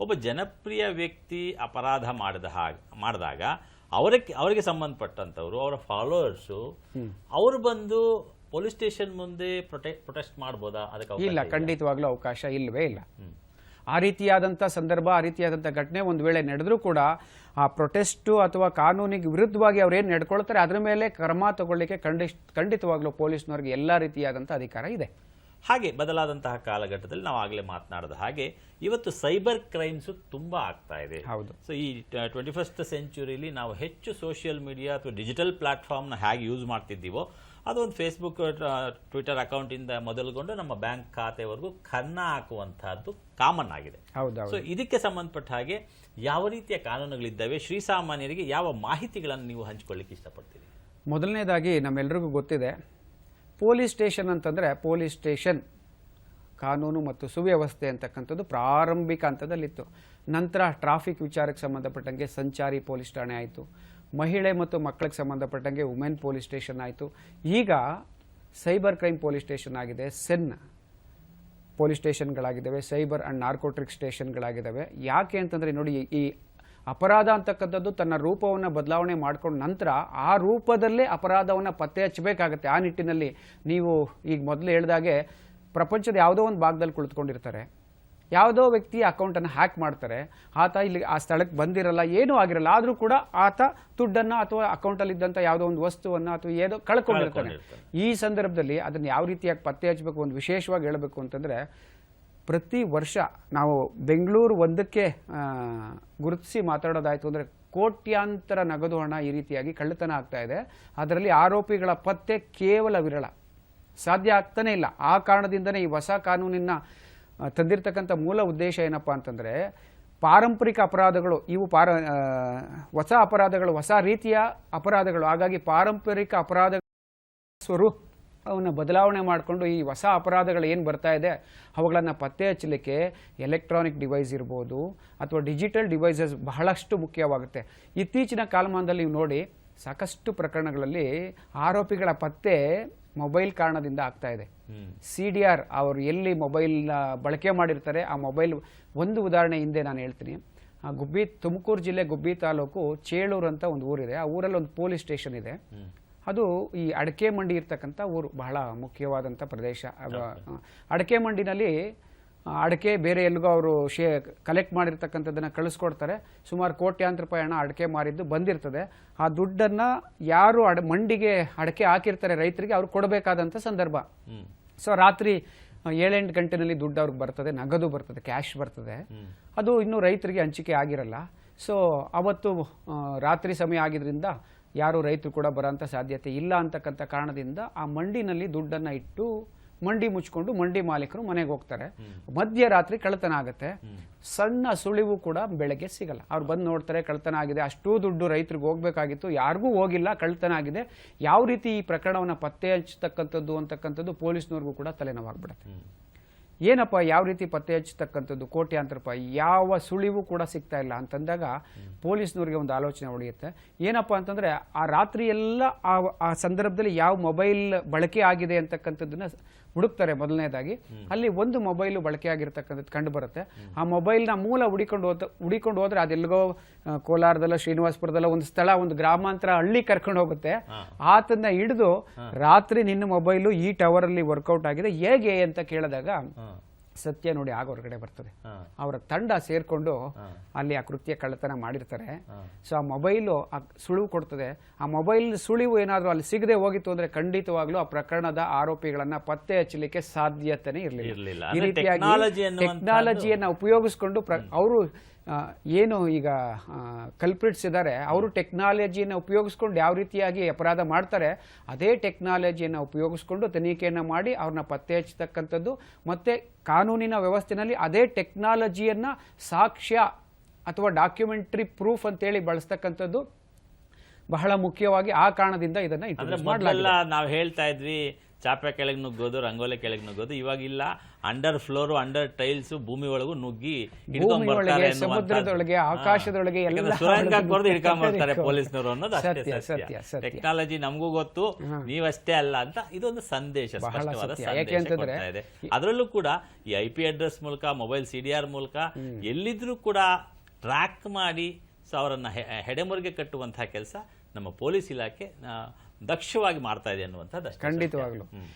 ಒಬ್ಬ ಜನಪ್ರಿಯ ವ್ಯಕ್ತಿ ಅಪರಾಧ ಮಾಡಿದ ಹಾಗೆ ಮಾಡಿದಾಗ ಅವರಕ್ಕೆ ಅವರಿಗೆ ಸಂಬಂಧಪಟ್ಟಂಥವ್ರು ಅವರ ಫಾಲೋವರ್ಸು ಅವರು ಬಂದು ಪೊಲೀಸ್ ಸ್ಟೇಷನ್ ಮುಂದೆ ಪ್ರೊಟೆಕ್ಟ್ ಪ್ರೊಟೆಸ್ಟ್ ಮಾಡ್ಬೋದಾ? ಅದಕ್ಕೆ ಇಲ್ಲ? ಖಂಡಿತವಾಗ್ಲೂ ಅವಕಾಶ ಇಲ್ಲವೇ ಇಲ್ಲ. ಆ ರೀತಿಯಾದಂಥ ಸಂದರ್ಭ ಆ ರೀತಿಯಾದಂಥ ಘಟನೆ ಒಂದು ವೇಳೆ ನಡೆದರೂ ಕೂಡ ಆ ಪ್ರೊಟೆಸ್ಟು ಅಥವಾ ಕಾನೂನಿಗೆ ವಿರುದ್ಧವಾಗಿ ಅವ್ರೇನು ನಡ್ಕೊಳ್ತಾರೆ ಅದರ ಮೇಲೆ ಕ್ರಮ ತಗೊಳ್ಳಿಕ್ಕೆ ಖಂಡಿಸ್ ಖಂಡಿತವಾಗ್ಲೂ ಪೊಲೀಸ್ನವ್ರಿಗೆ ಎಲ್ಲ ರೀತಿಯಾದಂಥ ಅಧಿಕಾರ ಇದೆ. ಹಾಗೆ ಬದಲಾದಂತಹ ಕಾಲಘಟ್ಟದಲ್ಲಿ ನಾವು ಆಗಲೇ ಮಾತನಾಡಿದ ಹಾಗೆ ಇವತ್ತು ಸೈಬರ್ ಕ್ರೈಮ್ಸ್ ತುಂಬಾ ಆಗ್ತಾ ಇದೆ. ಹೌದು. ಸೊ ಈ ಟ್ವೆಂಟಿ ಫಸ್ಟ್ ಸೆಂಚುರಿಲಿ ನಾವು ಹೆಚ್ಚು ಸೋಷಿಯಲ್ ಮೀಡಿಯಾ ಅಥವಾ ಡಿಜಿಟಲ್ ಪ್ಲಾಟ್ಫಾರ್ಮ್ನ ಹೇಗೆ ಯೂಸ್ ಮಾಡ್ತಿದ್ದೀವೋ ಅದು ಒಂದು ಫೇಸ್ಬುಕ್ ಟ್ವಿಟರ್ ಅಕೌಂಟಿಂದ ಮೊದಲುಗೊಂಡು ನಮ್ಮ ಬ್ಯಾಂಕ್ ಖಾತೆವರೆಗೂ ಕನ್ನ ಹಾಕುವಂತಹದ್ದು ಕಾಮನ್ ಆಗಿದೆ. ಹೌದು ಸೊ ಇದಕ್ಕೆ ಸಂಬಂಧಪಟ್ಟ ಹಾಗೆ ಯಾವ ರೀತಿಯ ಕಾನೂನುಗಳಿದ್ದಾವೆ ಶ್ರೀಸಾಮಾನ್ಯರಿಗೆ ಯಾವ ಮಾಹಿತಿಗಳನ್ನು ನೀವು ಹಂಚಿಕೊಳ್ಳಿಕ್ಕೆ ಇಷ್ಟಪಡ್ತೀರಿ? ಮೊದಲನೇದಾಗಿ ನಮ್ಮೆಲ್ಲರಿಗೂ ಗೊತ್ತಿದೆ ಪೊಲೀಸ್ ಸ್ಟೇಷನ್ ಅಂತಂದರೆ ಪೊಲೀಸ್ ಸ್ಟೇಷನ್. ಕಾನೂನು ಮತ್ತು ಸುವ್ಯವಸ್ಥೆ ಅಂತಕ್ಕಂಥದ್ದು ಪ್ರಾರಂಭಿಕ ಹಂತದಲ್ಲಿತ್ತು. ನಂತರ ಟ್ರಾಫಿಕ್ ವಿಚಾರಕ್ಕೆ ಸಂಬಂಧಪಟ್ಟಂಗೆ ಸಂಚಾರಿ ಪೊಲೀಸ್ ಠಾಣೆ ಆಯಿತು. ಮಹಿಳೆ ಮತ್ತು ಮಕ್ಕಳಿಗೆ ಸಂಬಂಧಪಟ್ಟಂಗೆ ವುಮೆನ್ ಪೊಲೀಸ್ ಸ್ಟೇಷನ್ ಆಯಿತು. ಈಗ ಸೈಬರ್ ಕ್ರೈಮ್ ಪೊಲೀಸ್ ಸ್ಟೇಷನ್ ಆಗಿದೆ. ಸೆನ್ ಪೊಲೀಸ್ ಸ್ಟೇಷನ್ಗಳಾಗಿದ್ದಾವೆ. ಸೈಬರ್ ಆ್ಯಂಡ್ ನಾರ್ಕೋಟ್ರಿಕ್ ಸ್ಟೇಷನ್ಗಳಾಗಿದ್ದಾವೆ. ಯಾಕೆ ಅಂತಂದರೆ ನೋಡಿ ಈ- ಈ ಅಪರಾಧ ಅಂತಕ್ಕಂಥದ್ದು ತನ್ನ ರೂಪವನ್ನು ಬದಲಾವಣೆ ಮಾಡಿಕೊಂಡ ನಂತರ ಆ ರೂಪದಲ್ಲೇ ಅಪರಾಧವನ್ನು ಪತ್ತೆ ಹಚ್ಚಬೇಕಾಗತ್ತೆ. ಆ ನಿಟ್ಟಿನಲ್ಲಿ ನೀವು ಈಗ ಮೊದಲು ಹೇಳಿದಾಗೆ ಪ್ರಪಂಚದ ಯಾವುದೋ ಒಂದು ಭಾಗದಲ್ಲಿ ಕುಳಿತುಕೊಂಡಿರ್ತಾರೆ. ಯಾವುದೋ ವ್ಯಕ್ತಿ ಅಕೌಂಟನ್ನು ಹ್ಯಾಕ್ ಮಾಡ್ತಾರೆ. ಆತ ಇಲ್ಲಿ ಆ ಸ್ಥಳಕ್ಕೆ ಬಂದಿರಲ್ಲ ಏನೂ ಆಗಿರಲ್ಲ. ಆದರೂ ಕೂಡ ಆತ ದುಡ್ಡನ್ನು ಅಥವಾ ಅಕೌಂಟಲ್ಲಿದ್ದಂಥ ಯಾವುದೋ ಒಂದು ವಸ್ತುವನ್ನು ಅಥವಾ ಏನೋ ಕಳ್ಕೊಂಡಿರ್ತಾನೆ. ಈ ಸಂದರ್ಭದಲ್ಲಿ ಅದನ್ನು ಯಾವ ರೀತಿಯಾಗಿ ಪತ್ತೆ ಹಚ್ಚಬೇಕು ಒಂದು ವಿಶೇಷವಾಗಿ ಹೇಳಬೇಕು ಅಂತಂದರೆ ಪ್ರತಿ ವರ್ಷ ನಾವು ಬೆಂಗಳೂರು ಒಂದಕ್ಕೆ ಗುರುತಿಸಿ ಮಾತಾಡೋದಾಯಿತು ಅಂದರೆ ಕೋಟ್ಯಾಂತರ ನಗದು ಹಣ ಈ ರೀತಿಯಾಗಿ ಕಳ್ಳತನ ಆಗ್ತಾ ಇದೆ. ಅದರಲ್ಲಿ ಆರೋಪಿಗಳ ಪತ್ತೆ ಕೇವಲ ವಿರಳ. ಸಾಧ್ಯ ಆಗ್ತಾನೇ ಇಲ್ಲ. ಆ ಕಾರಣದಿಂದನೇ ಈ ಹೊಸ ಕಾನೂನಿನ ತಂದಿರತಕ್ಕಂಥ ಮೂಲ ಉದ್ದೇಶ ಏನಪ್ಪ ಅಂತಂದರೆ ಪಾರಂಪರಿಕ ಅಪರಾಧಗಳು, ಇವು ಪಾರ ಹೊಸ ಅಪರಾಧಗಳು, ಹೊಸ ರೀತಿಯ ಅಪರಾಧಗಳು. ಹಾಗಾಗಿ ಪಾರಂಪರಿಕ ಅಪರಾಧ ಸ್ವರೂಪ ಅವನ್ನ ಬದಲಾವಣೆ ಮಾಡಿಕೊಂಡು ಈ ಹೊಸ ಅಪರಾಧಗಳು ಏನು ಬರ್ತಾ ಇದೆ ಅವುಗಳನ್ನು ಪತ್ತೆ ಹಚ್ಚಲಿಕ್ಕೆ ಎಲೆಕ್ಟ್ರಾನಿಕ್ ಡಿವೈಸ್ ಇರ್ಬೋದು ಅಥವಾ ಡಿಜಿಟಲ್ ಡಿವೈಸಸ್ ಬಹಳಷ್ಟು ಮುಖ್ಯವಾಗುತ್ತೆ. ಇತ್ತೀಚಿನ ಕಾಲಮಾನದಲ್ಲಿ ನೀವು ನೋಡಿ ಸಾಕಷ್ಟು ಪ್ರಕರಣಗಳಲ್ಲಿ ಆರೋಪಿಗಳ ಪತ್ತೆ ಮೊಬೈಲ್ ಕಾರಣದಿಂದ ಆಗ್ತಾ ಇದೆ. ಸಿ ಡಿ ಆರ್ ಅವರು ಎಲ್ಲಿ ಮೊಬೈಲ್ ಬಳಕೆ ಮಾಡಿರ್ತಾರೆ ಆ ಮೊಬೈಲ್ ಒಂದು ಉದಾಹರಣೆ ಹಿಂದೆ ನಾನು ಹೇಳ್ತೀನಿ. ಆ ಗುಬ್ಬಿ ತುಮಕೂರು ಜಿಲ್ಲೆ ಗುಬ್ಬಿ ತಾಲೂಕು ಚೇಳೂರು ಅಂತ ಒಂದು ಊರಿದೆ. ಆ ಊರಲ್ಲಿ ಒಂದು ಪೊಲೀಸ್ ಸ್ಟೇಷನ್ ಇದೆ. ಅದು ಈ ಅಡಕೆ ಮಂಡಿ ಇರ್ತಕ್ಕಂಥ ಊರು ಬಹಳ ಮುಖ್ಯವಾದಂಥ ಪ್ರದೇಶ. ಅಡಕೆ ಮಂಡಿನಲ್ಲಿ ಅಡಕೆ ಬೇರೆ ಎಲ್ಲಿಗೋ ಅವರು ಶೇ ಕಲೆಕ್ಟ್ ಮಾಡಿರ್ತಕ್ಕಂಥದ್ದನ್ನು ಕಳಿಸ್ಕೊಡ್ತಾರೆ. ಸುಮಾರು ಕೋಟ್ಯಾಂತರ ರೂಪಾಯಿ ಹಣ ಅಡಕೆ ಮಾರಿದ್ದು ಬಂದಿರ್ತದೆ. ಆ ದುಡ್ಡನ್ನು ಯಾರು ಅಡ ಮಂಡಿಗೆ ಅಡಕೆ ಹಾಕಿರ್ತಾರೆ ರೈತರಿಗೆ ಅವ್ರು ಕೊಡಬೇಕಾದಂಥ ಸಂದರ್ಭ. ಸೊ ರಾತ್ರಿ ಏಳೆಂಟು ಗಂಟೆನಲ್ಲಿ ದುಡ್ಡು ಅವ್ರಿಗೆ ಬರ್ತದೆ ನಗದು ಬರ್ತದೆ ಕ್ಯಾಶ್ ಬರ್ತದೆ. ಅದು ಇನ್ನೂ ರೈತರಿಗೆ ಹಂಚಿಕೆ ಆಗಿರಲ್ಲ. ಸೊ ಅವತ್ತು ರಾತ್ರಿ ಸಮಯ ಆಗಿದ್ರಿಂದ ಯಾರು ರೈತರು ಕೂಡ ಬರೋಂಥ ಸಾಧ್ಯತೆ ಇಲ್ಲ ಅಂತಕ್ಕಂಥ ಕಾರಣದಿಂದ ಆ ಮಂಡಿನಲ್ಲಿ ದುಡ್ಡನ್ನು ಇಟ್ಟು ಮಂಡಿ ಮುಚ್ಕೊಂಡು ಮಂಡಿ ಮಾಲೀಕರು ಮನೆಗೆ ಹೋಗ್ತಾರೆ. ಮಧ್ಯರಾತ್ರಿ ಕಳ್ಳತನ ಆಗುತ್ತೆ. ಸಣ್ಣ ಸುಳಿವು ಕೂಡ ಬೆಳಗ್ಗೆ ಸಿಗಲ್ಲ. ಅವ್ರು ಬಂದು ನೋಡ್ತಾರೆ ಕಳ್ಳತನ ಆಗಿದೆ. ಅಷ್ಟೂ ದುಡ್ಡು ರೈತರಿಗೆ ಹೋಗ್ಬೇಕಾಗಿತ್ತು. ಯಾರಿಗೂ ಹೋಗಿಲ್ಲ ಕಳ್ಳತನ ಆಗಿದೆ. ಯಾವ ರೀತಿ ಈ ಪ್ರಕರಣವನ್ನು ಪತ್ತೆ ಹಚ್ಚತಕ್ಕಂಥದ್ದು ಅಂತಕ್ಕಂಥದ್ದು ಪೊಲೀಸ್ನವ್ರಿಗೂ ಕೂಡ ತಲೆನೋವಾಗ್ಬಿಡುತ್ತೆ. ಏನಪ್ಪ ಯಾವ ರೀತಿ ಪತ್ತೆ ಹಚ್ಚತಕ್ಕಂಥದ್ದು ಕೋಟ್ಯಾಂತರ ರೂಪಾಯಿ ಯಾವ ಸುಳಿವು ಕೂಡ ಸಿಗ್ತಾ ಇಲ್ಲ. ಅಂತಂದಾಗ ಪೊಲೀಸ್ನವ್ರಿಗೆ ಒಂದು ಆಲೋಚನೆ ಉಳಿಯುತ್ತೆ. ಏನಪ್ಪ ಅಂತಂದರೆ ಆ ರಾತ್ರಿ ಎಲ್ಲ ಆ ಆ ಸಂದರ್ಭದಲ್ಲಿ ಯಾವ ಮೊಬೈಲ್ ಬಳಕೆ ಆಗಿದೆ ಅಂತಕ್ಕಂಥದ್ದನ್ನ ಹುಡುಕ್ತಾರೆ ಮೊದಲನೇದಾಗಿ. ಅಲ್ಲಿ ಒಂದು ಮೊಬೈಲು ಬಳಕೆಯಾಗಿರ್ತಕ್ಕಂಥದ್ದು ಕಂಡು ಬರುತ್ತೆ ಆ ಮೊಬೈಲ್ನ ಮೂಲ ಹುಡಿಕೊಂಡು ಹೋದ ಹುಡಿಕೊಂಡು ಹೋದ್ರೆ ಅದೆಲ್ಲಿಗೋ ಕೋಲಾರದಲ್ಲ ಶ್ರೀನಿವಾಸಪುರದಲ್ಲ ಒಂದು ಸ್ಥಳ ಒಂದು ಗ್ರಾಮಾಂತರ ಹಳ್ಳಿ ಕರ್ಕೊಂಡು ಹೋಗುತ್ತೆ. ಆತನ ಆತನ್ನ ಹಿಡಿದು ರಾತ್ರಿ ನಿನ್ನ ಮೊಬೈಲು ಈ ಟವರ್ ಅಲ್ಲಿ ವರ್ಕೌಟ್ ಆಗಿದೆ. ಹೇಗೆ ಅಂತ ಕೇಳಿದಾಗ ಸತ್ಯ ನೋಡಿ ಆಗ ಹೊರಗಡೆ ಬರ್ತದೆ. ಅವರ ತಂಡ ಸೇರ್ಕೊಂಡು ಅಲ್ಲಿ ಆ ಕೃತ್ಯ ಕಳ್ಳತನ ಮಾಡಿರ್ತಾರೆ. ಸೊ ಆ ಮೊಬೈಲು ಆ ಸುಳಿವು ಕೊಡ್ತದೆ. ಆ ಮೊಬೈಲ್ ಸುಳಿವು ಏನಾದರೂ ಅಲ್ಲಿ ಸಿಗದೆ ಹೋಗಿತ್ತು ಅಂದ್ರೆ ಖಂಡಿತವಾಗ್ಲೂ ಆ ಪ್ರಕರಣದ ಆರೋಪಿಗಳನ್ನ ಪತ್ತೆ ಹಚ್ಚಲಿಕ್ಕೆ ಸಾಧ್ಯತೆನೇ ಇರಲಿಲ್ಲ. ಈ ರೀತಿಯಾಗಿ ಟೆಕ್ನಾಲಜಿಯನ್ನ ಉಪಯೋಗಿಸ್ಕೊಂಡು ಅವರು ಏನು ಈಗ ಕಲ್ಪ್ರಿಟ್ಸ್ ಇದ್ದಾರೆ ಅವರು ಟೆಕ್ನಾಲಜಿಯನ್ನು ಉಪಯೋಗಿಸ್ಕೊಂಡು ಯಾವ ರೀತಿಯಾಗಿ ಅಪರಾಧ ಮಾಡ್ತಾರೆ ಅದೇ ಟೆಕ್ನಾಲಜಿಯನ್ನು ಉಪಯೋಗಿಸ್ಕೊಂಡು ತನಿಖೆಯನ್ನು ಮಾಡಿ ಅವ್ರನ್ನ ಪತ್ತೆ ಹಚ್ಚತಕ್ಕಂಥದ್ದು ಮತ್ತು ಕಾನೂನಿನ ವ್ಯವಸ್ಥೆಯಲ್ಲಿ ಅದೇ ಟೆಕ್ನಾಲಜಿಯನ್ನು ಸಾಕ್ಷ್ಯ ಅಥವಾ ಡಾಕ್ಯುಮೆಂಟ್ರಿ ಪ್ರೂಫ್ ಅಂತೇಳಿ ಬಳಸ್ತಕ್ಕಂಥದ್ದು ಬಹಳ ಮುಖ್ಯವಾಗಿ ಆ ಕಾರಣದಿಂದ ಇದನ್ನು ನಾವು ಹೇಳ್ತಾ ಇದ್ವಿ ಚಾಪೆ ಕೆಳಗೆ ನುಗ್ಗೋದು ರಂಗೋಲೆ ಕೆಳಗೆ ನುಗ್ಗೋದು ಇವಾಗ ಇಲ್ಲ ಅಂಡರ್ ಫ್ಲೋರ್ ಅಂಡರ್ ಟೈಲ್ಸ್ ಭೂಮಿ ಒಳಗೂ ನುಗ್ಗಿ ಹಿಡ್ಕೊಂಡ್ಬರ್ತಾರೆ. ಸಮುದ್ರದೊಳಗೆ, ಆಕಾಶದೊಳಗೆ ಸುರಂಗ ಕೊರ್ದು ಹಿಡ್ಕೊಂಡ್ ಬರ್ತಾರೆ ಪೊಲೀಸ್ನವರು ಅನ್ನೋದು ಅಷ್ಟೇ ಸತ್ಯ. ಟೆಕ್ನಾಲಜಿ ನಮಗೂ ಗೊತ್ತು ನೀವಷ್ಟೇ ಅಲ್ಲ ಅಂತ ಇದೊಂದು ಸಂದೇಶ ಸ್ಪಷ್ಟವಾದ ಸಂದೇಶ ಕೊಡ್ತಾ ಇದೆ. ಅದರಲ್ಲೂ ಕೂಡ ಈ ಐ ಪಿ ಅಡ್ರೆಸ್ ಮೂಲಕ ಮೊಬೈಲ್ ಸಿ ಡಿ ಆರ್ ಮೂಲಕ ಎಲ್ಲಿದ್ರೂ ಕೂಡ ಟ್ರ್ಯಾಕ್ ಮಾಡಿ ಸೊ ಅವರನ್ನ ಹೆಡೆಮುರಿಗೆ ಕಟ್ಟುವಂತಹ ಕೆಲಸ ನಮ್ಮ ಪೊಲೀಸ್ ಇಲಾಖೆ ದಕ್ಷವಾಗಿ ಮಾಡ್ತಾ ಇದೆ ಅನ್ನುವಂಥದ್ದು. ಖಂಡಿತವಾಗ್ಲು.